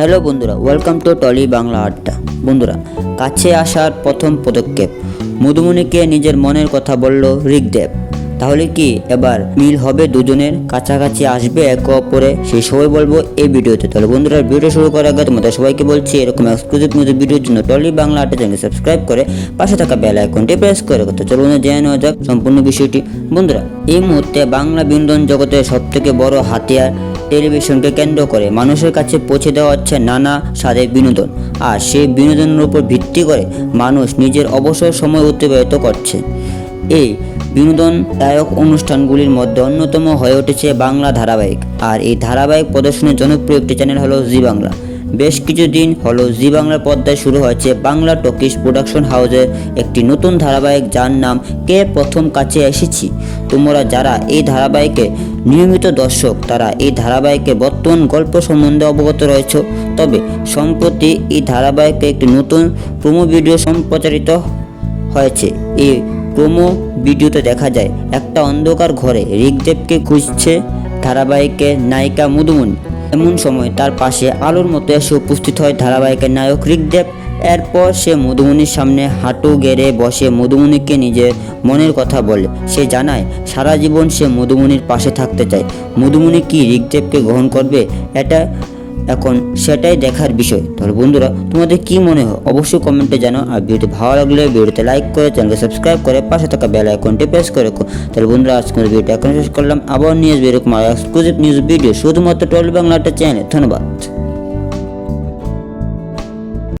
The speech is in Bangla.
হ্যালো বন্ধুরা ওয়েলকাম টু টলি বাংলা আড্ডা বন্ধুরা, কাছে আসার প্রথম পদক্ষেপ, মধুমণিকে নিজের মনের কথা বলল ঋগদেব তাহলে কি এবার মিল হবে দুজনের? কাছাকাছি আসবে একে অপরে, সেই সবাই বলব এই ভিডিওতে। তাহলে বন্ধুরা, ভিডিও শুরু করার আগে তোমাদের সবাইকে বলছি, এরকম এক্সক্লুসিভ নিউজ ভিডিওর জন্য টলি বাংলা আড্ডা চ্যানেল সাবস্ক্রাইব করে পাশে থাকা বেল আইকনটি প্রেস করে তো চলো বন্ধুরা, জেনে নেওয়া যাক সম্পূর্ণ বিষয়টি। বন্ধুরা, এই মুহূর্তে বাংলা বিনোদন জগতের সবথেকে বড় হাতিয়ার টেলিভিশনকে কেন্দ্র করে মানুষের কাছে পৌঁছে দেওয়া হচ্ছে নানা স্বাদের বিনোদন। আর সেই বিনোদনের উপর ভিত্তি করে মানুষ নিজের অবসর সময় অতিবাহিত করছে। এই বিনোদনদায়ক অনুষ্ঠানগুলির মধ্যে অন্যতম হয়ে উঠেছে বাংলা ধারাবাহিক। আর এই ধারাবাহিক প্রদর্শনের জনপ্রিয় একটি চ্যানেল হলো জি বাংলা। বেশ কিছুদিন হলো জি বাংলার পর্দায় শুরু হয়েছে বাংলা টকিস প্রোডাকশন হাউসের একটি নতুন ধারাবাহিক যার নাম কে প্রথম কাছে এসেছি। তোমরা যারা এই ধারাবাহিকে নিয়মিত দর্শক তারা এই ধারাবাহিকে বর্তমান গল্প সম্বন্ধে অবগত রয়েছে। তবে সম্প্রতি এই ধারাবাহিকে একটি নতুন প্রোমো ভিডিও সম্প্রচারিত হয়েছে। এই প্রোমো ভিডিওতে দেখা যায়, একটা অন্ধকার ঘরে ঋগদেবকে খুঁজছে ধারাবাহিকের নায়িকা মধুমণি। এমন সময় তার পাশে আলোর মতো এসে উপস্থিত হয় ধারাবাহিকের নায়ক ঋগদেব এরপর সে মধুমণির সামনে হাঁটু গেড়ে বসে মধুমণিকে নিজের মনের কথা বলে। সে জানায়, সারা জীবন সে মধুমণির পাশে থাকতে চায়। মধুমণি কি ঋগদেবকে গ্রহণ করবে? এটা এখন সেটাই দেখার বিষয়। তাহলে বন্ধুরা, তোমাদের কি মনে হয়? অবশ্যই কমেন্টে জানাও। আর ভিডিওটি ভালো লাগলে ভিডিওতে লাইক করে, চ্যানেলকে সাবস্ক্রাইব করে, পাশে থাকা বেল আইকনটি প্রেস করে রাখো। তাহলে বন্ধুরা, আজকের ভিডিওটা এখন শেষ করলাম। আবার নিউজ এরকম এক্সক্লুসিভ নিউজ ভিডিও শুধুমাত্র টল বাংলা একটা চ্যানেল ধন্যবাদ।